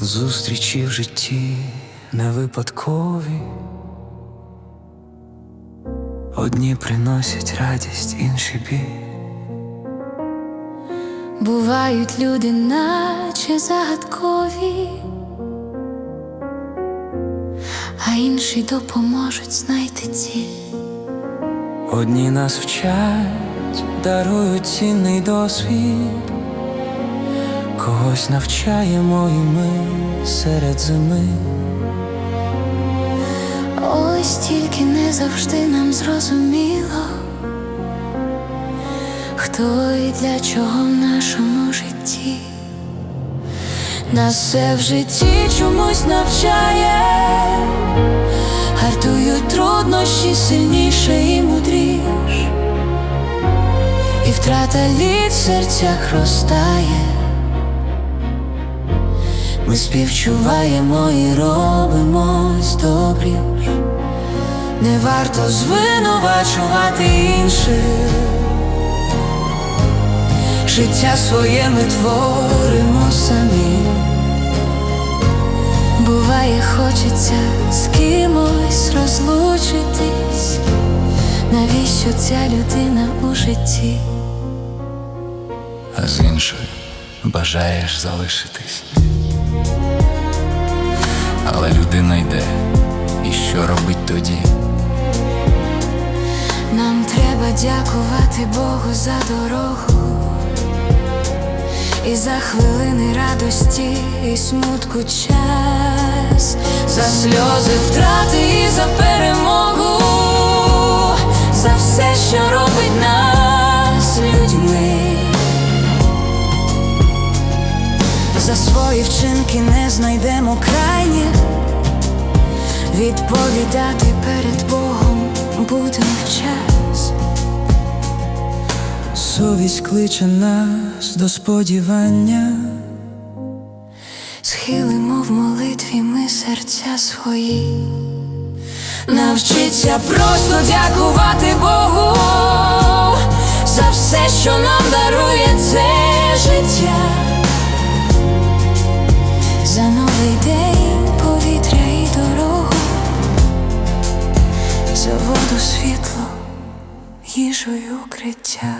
Зустрічі в житті не випадкові. Одні приносять радість, інші біль. Бувають люди, наче загадкові, а інші допоможуть знайти ціль. Одні нас вчать, дарують цінний досвід, когось навчаємо і ми серед зими. Ось тільки не завжди нам зрозуміло, хто і для чого в нашому житті. Нас все в житті чомусь навчає, гартують труднощі сильніше і мудріш, і втрата літ в серцях розтає. Ми співчуваємо і робимось добрі. Не варто звинувачувати інших. Життя своє ми творимо самі. Буває, хочеться з кимось розлучитись. Навіщо ця людина у житті? а з іншою бажаєш залишитись. Але людина йде, і що робить тоді? Нам треба дякувати Богу за дорогу. І за хвилини радості і смутку час, за сльози втрати і за перемогу, За свої вчинки не знайдемо крайніх Відповідати перед Богом будем в час. Совість кличе нас до сподівання. Схилимо в молитві ми серця свої. Навчиться просто дякувати Богу за воду, світло, їжу й укриття.